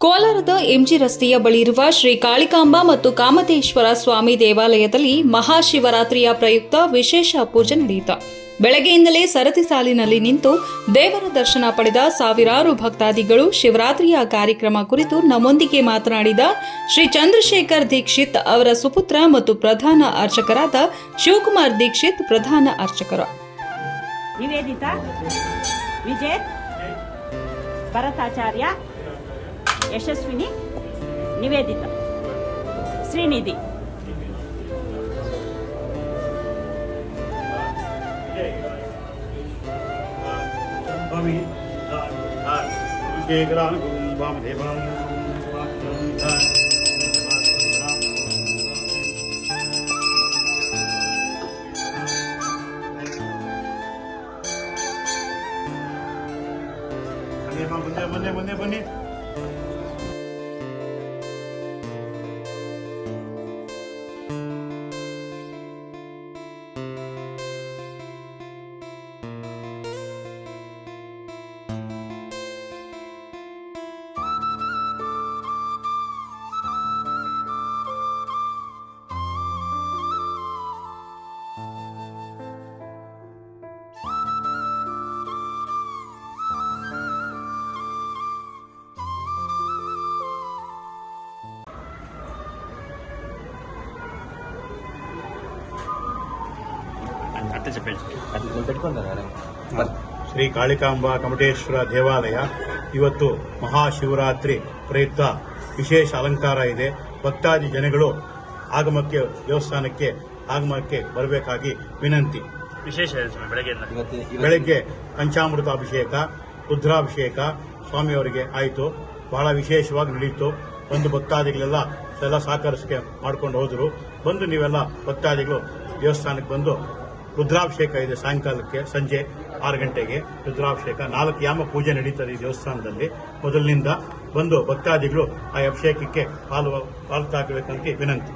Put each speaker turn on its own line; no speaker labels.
ಕೋಲಾರದ ಎಂಜಿ ರಸ್ತೆಯ ಬಳಿ ಶ್ರೀ ಕಾಳಿಕಾಂಬಾ ಮತ್ತು ಕಾಮತೇಶ್ವರ ಸ್ವಾಮಿ ದೇವಾಲಯದಲ್ಲಿ ಮಹಾಶಿವರಾತ್ರಿಯ ಪ್ರಯುಕ್ತ ವಿಶೇಷ ಪೂಜೆ ನಡೆಯಿತು. ಬೆಳಗ್ಗೆಯಿಂದಲೇ ಸರತಿ ಸಾಲಿನಲ್ಲಿ ನಿಂತು ದೇವರ ದರ್ಶನ ಪಡೆದ ಸಾವಿರಾರು ಭಕ್ತಾದಿಗಳು ಶಿವರಾತ್ರಿಯ ಕಾರ್ಯಕ್ರಮ ಕುರಿತು ನಮ್ಮೊಂದಿಗೆ ಮಾತನಾಡಿದ ಶ್ರೀ ಚಂದ್ರಶೇಖರ್ ದೀಕ್ಷಿತ್ ಅವರ ಸುಪುತ್ರ ಮತ್ತು ಪ್ರಧಾನ ಅರ್ಚಕರಾದ ಶಿವಕುಮಾರ್ ದೀಕ್ಷಿತ್ ಪ್ರಧಾನ ಅರ್ಚಕರು.
ವಿಜಯ್ ಭರತಾಚಾರ್ಯ ಯಶಸ್ವಿನಿ ನಿವೇದಿತಾ ಶ್ರೀನಿಧಿ
भवि शेखरान् वामदेवान् ಮುಂದೆ ಮುಂದೆ ಮುಂದೆ ಬನ್ನಿ
ಅತ್ತೆ చెప్పేసి
అది నేను పెట్టుకుంటాను
ಶ್ರೀ ಕಾಳಿಕಾಂಬಾ ಕಮಟೇಶ್ವರ ದೇವಾಲಯ ಇವತ್ತು ಮಹಾಶಿವರಾತ್ರಿ ಪ್ರಯುಕ್ತ ವಿಶೇಷ ಅಲಂಕಾರ ಇದೆ ಭಕ್ತಾದಿ ಜನಗಳು ಆಗಮಕ್ಕೆ ದೇವಸ್ಥಾನಕ್ಕೆ ಆಗಮಕ್ಕೆ ಬರಬೇಕಾಗಿ ವಿನಂತಿ
ವಿಶೇಷ ಇದೆ ಸ್ವಾಮಿ ಬೆಳಗ್ಗೆಯಿಂದ
ಇವತ್ತು ಇವತ್ತು-
ಬೆಳಗ್ಗೆ ಪಂಚಾಮೃತ ಅಭಿಷೇಕ ರುದ್ರಾಭಿಷೇಕ ಸ್ವಾಮಿಯವರಿಗೆ ಆಯಿತು ಬಹಳ ವಿಶೇಷವಾಗಿ ನಡೆಯಿತು ಬಂದು ಭಕ್ತಾದಿಗಳೆಲ್ಲ ಎಲ್ಲ ಸಹಕರಿಸಿಕೆ ಮಾಡ್ಕೊಂಡು ಹೋದರು ಬಂದು ನೀವೆಲ್ಲ ಭಕ್ತಾದಿಗಳು ದೇವಸ್ಥಾನಕ್ಕೆ ಬಂದು ರುದ್ರಾಭಿಷೇಕ ಇದೆ ಸಾಯಂಕಾಲಕ್ಕೆ, ಸಂಜೆ ಆರು ಗಂಟೆಗೆ. ರುದ್ರಾಭಿಷೇಕ, ನಾಲ್ಕು ಯಾಮ ಪೂಜೆ ನಡೀತದೆ ಈ ದೇವಸ್ಥಾನದಲ್ಲಿ. ಮೊದಲಿನಿಂದ ಬಂದು ಭಕ್ತಾದಿಗಳು ಆ ಅಭಿಷೇಕಕ್ಕೆ ಪಾಲು ಪಾಲ್ತಾಗಬೇಕಂತ ವಿನಂತಿ.